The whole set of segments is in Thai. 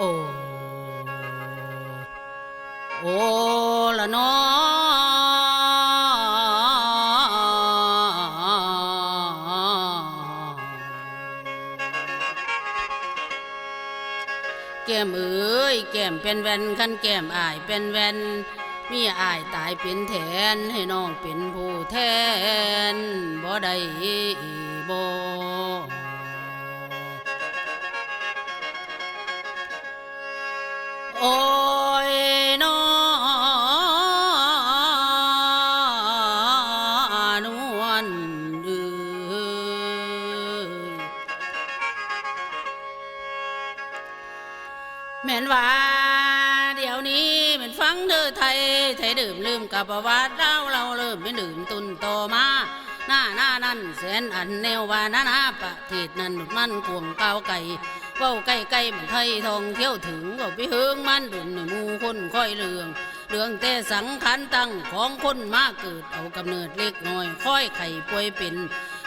โอ้โอ้ละนอแก้มเอ้ยแก้มเป็นแวนคันแก้มอายเป็นแวนมีอายตายเป็นแทนให้น้องเป็นผู้แทนบ่ได้บ่ โอ้ยน้อนวลเอ้ยแม่นว่าเดี๋ยวนี้แมันฟังเด้อไทย ไทยดื่มลืมกับประวัติเราเราเริ่มเป็นดื่มตุนโตมาหน้าหน้านั่นแสนอันแนวว่านานาประเทศนั้นนุดมันกวงเก้าไก่ เว้าใกล้ใกล้ๆมันไทยทองเที่ยวถึงเว่าไปเฮืองมันดุนในมูคนค่อยเรืองเรื่องแต่สังขันตั้งของคนมาเกิดเอากำเนิดเล็กน้อยค่อยไข่ป่วยเป็น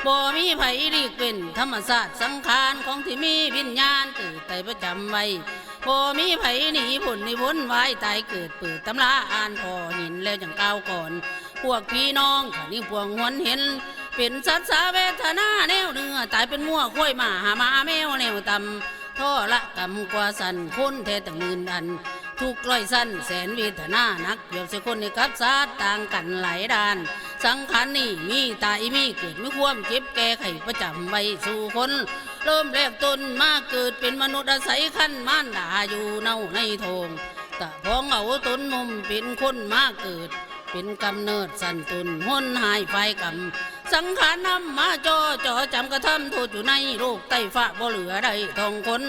บ่มีไผรีกเป็นธรรมศาสตร์สังขารของที่มีวิญญาณเกิดแต่ประจำไว้บ่มีไผหนีผลนิพ้นไว้ตายเกิดเปิดตำราอ่านพอเห็นแล้วจังก้าวก่อน พวกพี่น้องขันนี่พวงหวนเห็น เป็นสัตว์สาเวทนาแนวเนื้อตายเป็นมั่วค่อยมาหามาแมวแนวตำ ท่อละกำกว่าสันคนแทตั้งหมื่นอัน ทุกร้อยสั้นแสนเวทนานักเปรียบเสียคนในกับซาต่างกันหลายด้าน สังขารนี่มีตายมีเกิดมีความเจ็บแก่ไขประจำไว้สู่คน เริ่มแรกต้นมาเกิดเป็นมนุษย์อาศัยขั้นม่านด่าอยู่เน่าในโทงตะพองเอาตนมุมเป็นคนมาเกิด เป็นกำเนิดสันตุนห้นหายไฟกำ สังขารนำมาจอจอจำกระทำโทษอยู่ในโลกใต้ฟ้าบ่เหลือใดทองคน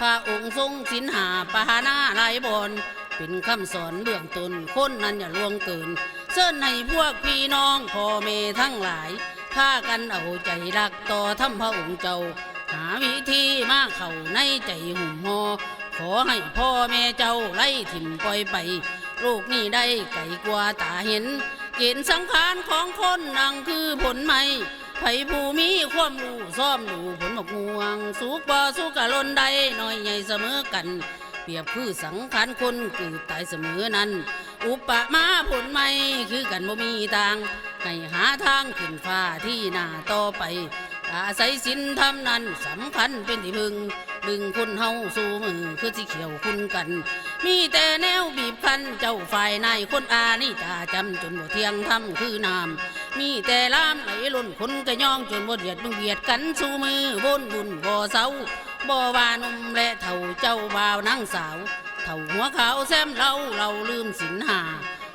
พระองค์ทรงสินหาปหาหน้าลายบอนเป็นคำสอนเบื้องต้นคนนั้นอย่าล่วงเกิน เส้นให้พวกพี่น้องพ่อเมทั้งหลายพากันเอาใจรักต่อทำพระองค์เจ้า หาวิธีมาเข้าในใจหุ่มหอขอให้พ่อแม่เจ้าไล่ถิ่มปล่อยไป ลูกนี่ได้ไก่กว่าตาเห็น เกณฑ์สังขารของคนนังคือผลไม้ไผผู้มีความรู้ซ่อมดูผลหมกม่วง สุกบ่สุกกะลนใดน้อยใหญ่เสมอกัน เปรียบคือสังขารคนคือตายเสมอนั้น อุปมาผลไม่คือกันบ่มีทางให้หาทางขึ้นฟ้าที่หน้าต่อไป อาศัยสินธรรมนั้นสำคัญเป็นที่พึง ดึงคนเฮาสู่มือคือสิเขียวคุณกัน มีแต่แนวบีบคั้นเจ้าฝ่ายนายคนอานี่ตาจำจนบ่เที่ยงทำคือน้ำมีแต่ล้ามไหลล้นคนกระยองจนบ่เดียดมึงเบียดกันสู่มือวนบุญบ่เศร้าบ่ว่านุ่มและเท่าเจ้าบ่าวนางสาว เท่าหัวขาวแซมเราเราลืมสินหา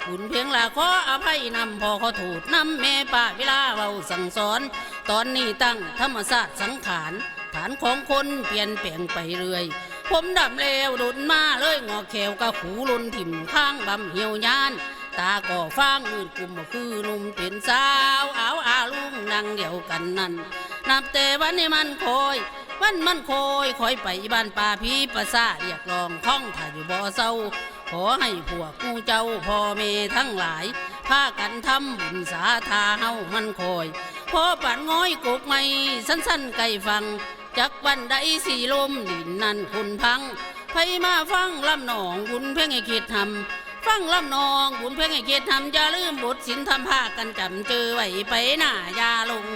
บุญเพียงละขออภัยนำพอขอโทษนำแม่ป้าเวลาเบาสั่งสอน ตอนนี้ตั้งธรรมศาสตร์สังขารฐานของคนเปลี่ยนแปลงไปเรื่อย ผมดำเลวดุนมาเลยงอแขวกะขูลุนถิ่มข้างบำเหี่ยวยาน ตาก่อฟางมืดกลุ่มคือหนุ่มเป็นสาวอาวอาลุงนั่งเดียวกันนั่น นับแต่วันนี้มันคอยวันมันคอยคอยไปบ้านป่าพีประสาเรียกร้องข้องถ่ายอยู่บ่อเศร้า ขอให้พวกกูเจ้าพ่อเมทั้งหลายพากันทำบุญสาธาเฮามันคอยพอปัดง้อยกกไม่สั้นๆไก่ฟังจักวันใดสีลมดินนั่นคุณพังไผมาฟังลำหนองบุญเพ่งให้คิดทำฟังลำนองบุญเพ่งให้คิดทำอย่าลืมบทสินทำพากันจำเจอไว้ไปหน้าอย่าลง